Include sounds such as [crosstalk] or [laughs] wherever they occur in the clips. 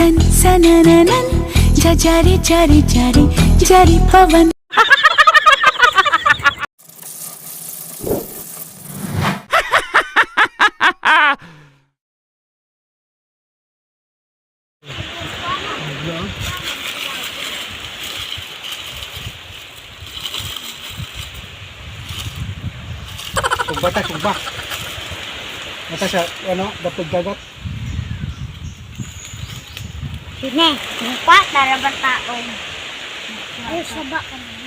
sen sanananan jari jari jari jari pawan Tugbak tayo, tugbak. Siya, ano, dapat dagat. Sine, lupa, darabat taon. Ay, saba ka na.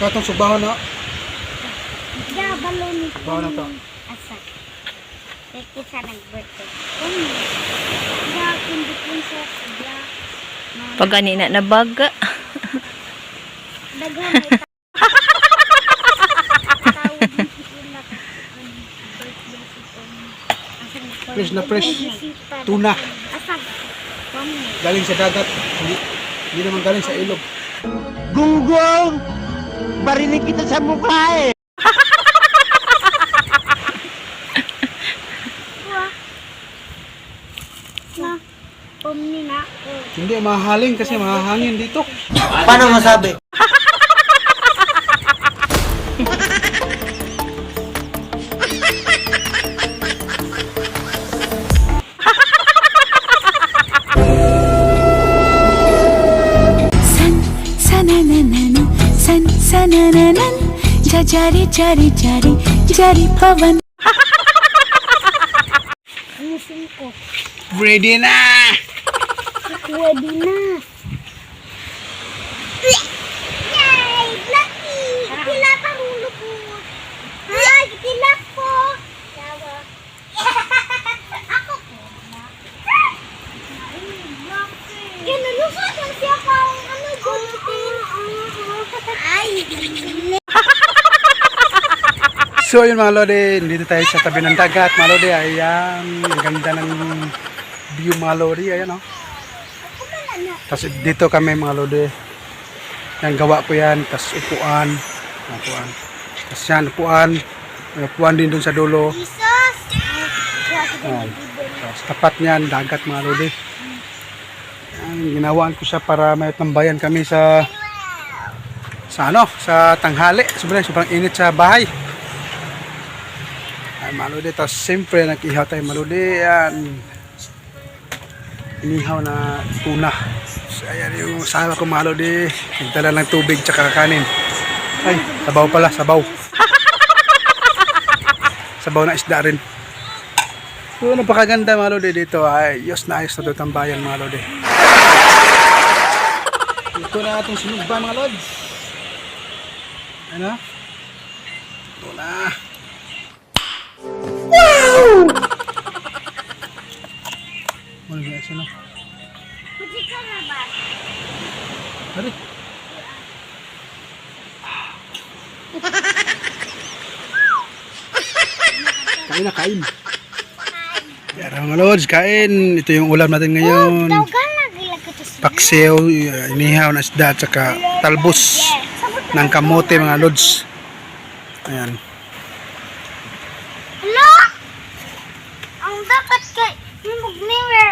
Ito itong sugbahon, no? Ya, balon ni Bawa na to. Asa. Kaya sa nag-birthday. Kung ya, kundi kung sa sabla. Pag ganina na baga. Daghan Fresh na fresh. Tuna. Galing sa dagat. Hindi, hindi naman galing sa ilog. Gunggong! Barinig kita sa mukha eh! Hindi, mahaling kasi mahahangin dito. Paano masabi? san sanananan jajari jari jari jari pawan Ready na Ready na [laughs] So yun mga lodi, dito tayo sa tabi ng dagat mga lodi. Ayan, ganda ng view mga lodi. Ayan oh. Tapos dito kami mga lodi. Yan gawa ko yan. Tapos upuan. Upuan. Tapos yan, upuan. May upuan din dun sa dulo. Tapos tapat niyan, dagat mga lodi. Yan, ginawaan ko siya para may tambayan kami sa sa ano, sa tanghali. Sobrang, sobrang init sa bahay. Ay, maludi. Tapos siyempre, nag-ihaw tayo maludi. Yan. Inihaw na tuna. So, ayan yung asawa ko maludi. Nagdala ng tubig tsaka kanin. Ay, sabaw pala, sabaw. [laughs] sabaw na isda rin. So, napakaganda mga dito. Ay, yos na ayos na ito tambayan mga lodi. Ito na ating sinugba mga lods. Ano? Ito na. Wow! Ano yung sino? Puti ka na ba? Hari. Kain na, kain. Yan mga lods, kain. Ito yung ulam natin ngayon. Sa Paksiw, inihaw na isda, at saka talbos ng kamote mga lods. Ayan. Hello? Ang dapat kay mag-mirror.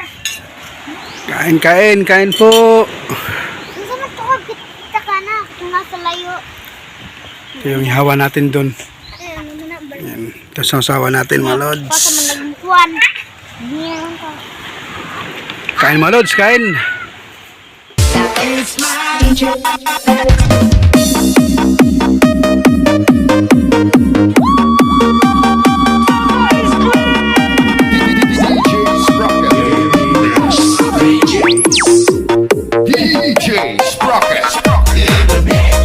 Kain, kain, kain po. Ang sama to ka kita ka na kung nasa layo. Ito yung ihawa natin doon. Ano mo? Ayan. Ito sa usawa natin mga lods. Kain mga lods, kain. DJ Sprocket. Sprocket.